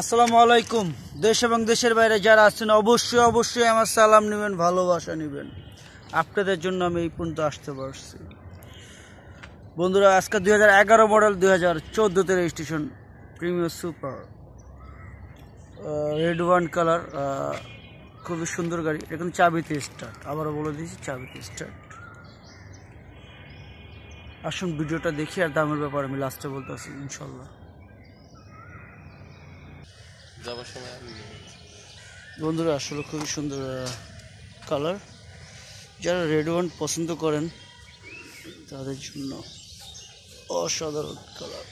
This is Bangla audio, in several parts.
আসসালামু আলাইকুম। দেশ এবং দেশের বাইরে যারা আছেন, অবশ্যই অবশ্যই আমার সালাম নেবেন, ভালোবাসা নেবেন। আপনাদের জন্য আমি এই পর্যন্ত আসতে পারছি। বন্ধুরা, আজকে দুই হাজার এগারো মডেল, দুই হাজার চোদ্দোতে registration premier super red wine colour খুবই সুন্দর গাড়ি। কিন্তু চাবিতে স্টার্ট আবারও বলে দিয়েছি চাবিতে স্টার্ট আসুন ভিডিওটা দেখি আর দামের ব্যাপারে আমি লাস্টে বলতে আসি ইনশাল্লাহ বন্ধুরা আসলে খুবই সুন্দর কালার যারা রেড ওয়ান পছন্দ করেন তাদের জন্য অসাধারণ কালার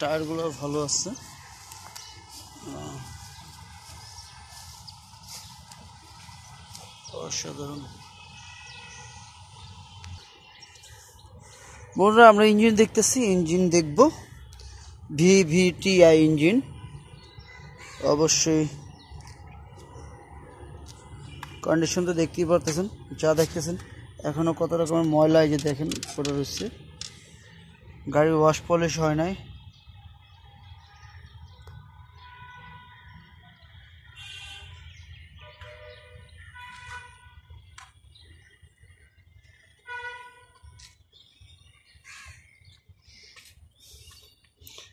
টায়ারগুলো ভালো আছে। অসাধারণ। বন্ধুরা, আমরা ইঞ্জিন দেখতেছি, ইঞ্জিন দেখব। V V T I engine. অবশ্যই কন্ডিশন তো দেখতেই পারতেছেন, যা দেখতেছেন। এখনও কত রকমের ময়লা এই যে দেখেন, পড়ে রয়েছে। গাড়ির ওয়াশ পলিশ হয় নাই।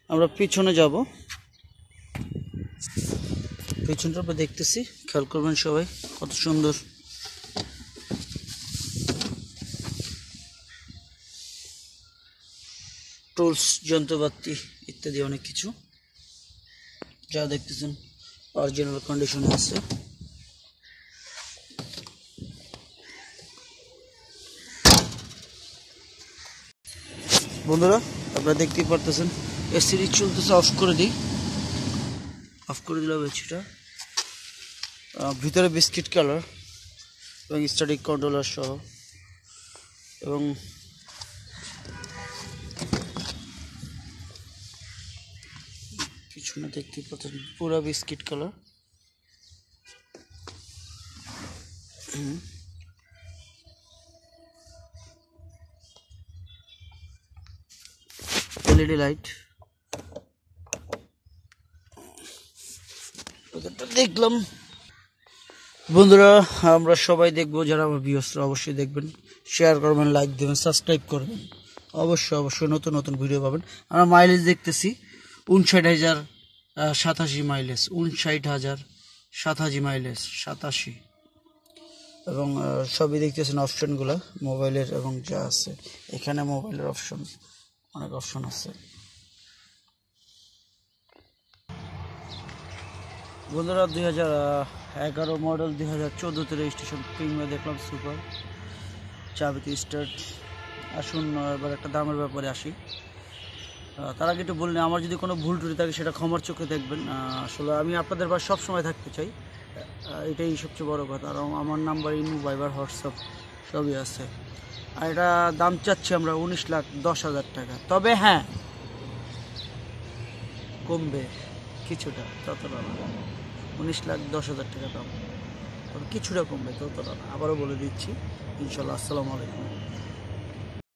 আমরা পিছনে যাব। পিছনটা আমরা দেখতেছি। খেয়াল করবেন সবাই, কত সুন্দর। টুলস, যন্ত্রপাতি ইত্যাদি অনেক কিছু। যা দেখতেছেন অরিজিনাল কন্ডিশনে আছে। বন্ধুরা, আপনারা দেখতেই পারতেছেন এসিডি চলতেছে অফ করে দিই। অফ করে দিলাম এসিটা। ভিতরে বিস্কিট কালার এবং স্টাডিক কন্ট্রোলার সহ। এবং পিছনে দেখতে পাচ্ছেন, পুরা বিস্কিট কালার এলইডি লাইট দেখলাম। বন্ধুরা, আমরা সবাই দেখব, যারা আমার বিয়সরা অবশ্যই দেখবেন। শেয়ার করবেন লাইক দেবেন সাবস্ক্রাইব করবেন। অবশ্যই অবশ্যই নতুন নতুন ভিডিও পাবেন। আমরা মাইলেজ দেখতেছি, উনষাট হাজার সাতাশি মাইলেজ উনষাট হাজার, সাতাশি মাইলেজ সাতাশি। এবং সবই দেখতেছেন অপশনগুলো মোবাইলের এবং যা আছে। এখানে মোবাইলের অপশন অনেক অপশন আছে। বন্ধুরা, দুই হাজার এগারো মডেল দুই হাজার চোদ্দোতে রেজিস্ট্রেশন প্রিমিয়ার দেখলাম সুপার চাবিতে স্টার্ট আসুন, এবার একটা দামের ব্যাপারে আসি। তার আগে একটু বললেন আমার যদি কোনো ভুল টুটি থাকে সেটা ক্ষমার চোখে দেখবেন। আসলে আমি আপনাদের বাস সব সময় থাকতে চাই। এটাই সবচেয়ে বড় কথা। আর আমার নাম্বার ইমো ভাইবার হোয়াটসঅ্যাপ সবই আছে। আর এটা দাম চাচ্ছি আমরা উনিশ লাখ দশ হাজার টাকা। তবে হ্যাঁ কমবে, কিছুটা, ততটা উনিশ লাখ দশ হাজার টাকা দাম। কিছুটা কমবে তো তারা আবারও বলে দিচ্ছি, ইনশাল্লাহ, আসসালামু আলাইকুম।